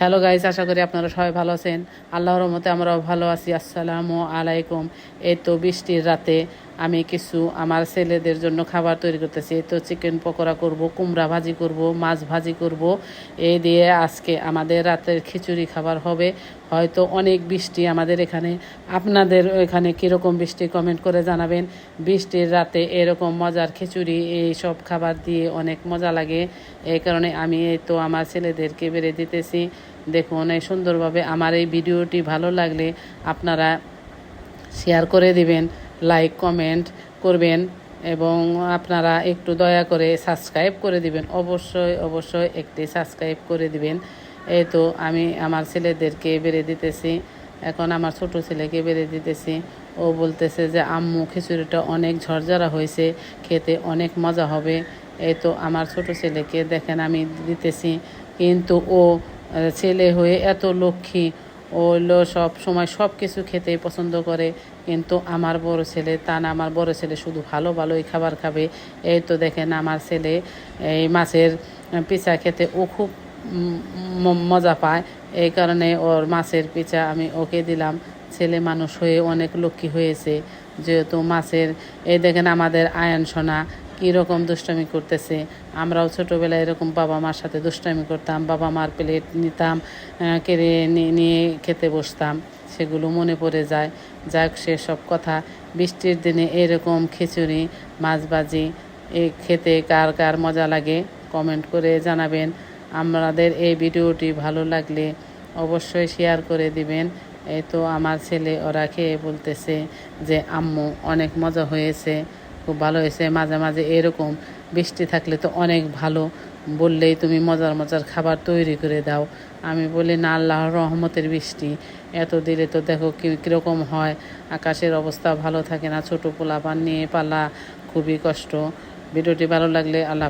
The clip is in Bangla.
হ্যালো গাইজ আশা করি আপনারা সবাই ভালো আছেন। আল্লাহর মতে আমরাও ভালো আছি। আসসালামু আলাইকুম। এই তো বৃষ্টির রাতে আমি কিছু আমার ছেলেদের জন্য খাবার তৈরি করতেছি। তো চিকেন পকোড়া করব, কুমড়া ভাজি করব, মাছ ভাজি করব। এই দিয়ে আজকে আমাদের রাতের খিচুড়ি খাবার হবে। হয়তো অনেক বৃষ্টি আমাদের এখানে। আপনাদের এখানে কীরকম বৃষ্টি কমেন্ট করে জানাবেন। বৃষ্টির রাতে এরকম মজার খিচুড়ি, এই সব খাবার দিয়ে অনেক মজা লাগে। এই কারণে আমি এই তো আমার ছেলেদেরকে বেড়ে দিতেছি। দেখুন, এই সুন্দরভাবে আমার এই ভিডিওটি ভালো লাগলে আপনারা শেয়ার করে দিবেন। লাইক কমেন্ট করবেন এবং আপনারা একটু দয়া করে সাবস্ক্রাইব করে দিবেন। অবশ্যই অবশ্যই একটি সাবস্ক্রাইব করে দিবেন। এই তো আমি আমার ছেলেদেরকে বেড়ে দিতেছি। এখন আমার ছোট ছেলেকে বেড়ে দিতেছি। ও বলতেছে যে, আম্মু, খিচুড়িটা অনেক ঝরঝরা হয়েছে। খেতে অনেক মজা হবে। এই তো আমার ছোট ছেলেকে দেখেন আমি দিতেছি। কিন্তু ও ছেলে হয়ে এত লক্ষ্মী। ও সব সময় সব কিছু খেতেই পছন্দ করে, কিন্তু আমার বড় ছেলে, তা না, আমার বড় ছেলে শুধু ভালো ভালোই খাবার খাবে। এই তো দেখেন আমার ছেলে, এই মাছের পিঠা খেতে ও খুব মজা পায়। এই কারণে ওর মাছের পিঠা আমি ওকে দিলাম। ছেলে মানুষ হয়ে অনেক লক্ষ্মী হয়েছে, যেহেতু মাছের, এই দেখেন আমাদের আয়ন সোনা কীরকম দুষ্টামি করতেছে? আমরাও ছোটোবেলায় এরকম বাবা মার সাথে দুষ্টামি করতাম, বাবা মার প্লেট নিতাম কেড়ে নিয়ে খেতে বসতাম, সেগুলো মনে পড়ে যায়। যাই যাক, সেসব কথা। বৃষ্টির দিনে এরকম খিচুড়ি, মাছ ভাজি, এ খেতে কার কার মজা লাগে কমেন্ট করে জানাবেন। আমাদের এই ভিডিওটি ভালো লাগলে অবশ্যই শেয়ার করে দিবেন। এই তো আমার ছেলে ওরা খেয়ে বলতেছে যে, আম্মু, অনেক মজা হয়েছে। খুব ভালো হয়েছে, মাঝে মাঝে এরকম বৃষ্টি থাকলে তো অনেক ভালো। বললেই তুমি মজার মজার খাবার তৈরি করে দাও। আমি বলি, না, আল্লাহর রহমতের বৃষ্টি। এত দিলে তো দেখো কি, কীরকম হয়। আকাশের অবস্থা ভালো থাকে না, ছোটো পোলা পান নিয়ে পালা, খুবই কষ্ট। ভিডিওটি ভালো লাগলে আল্লাহ।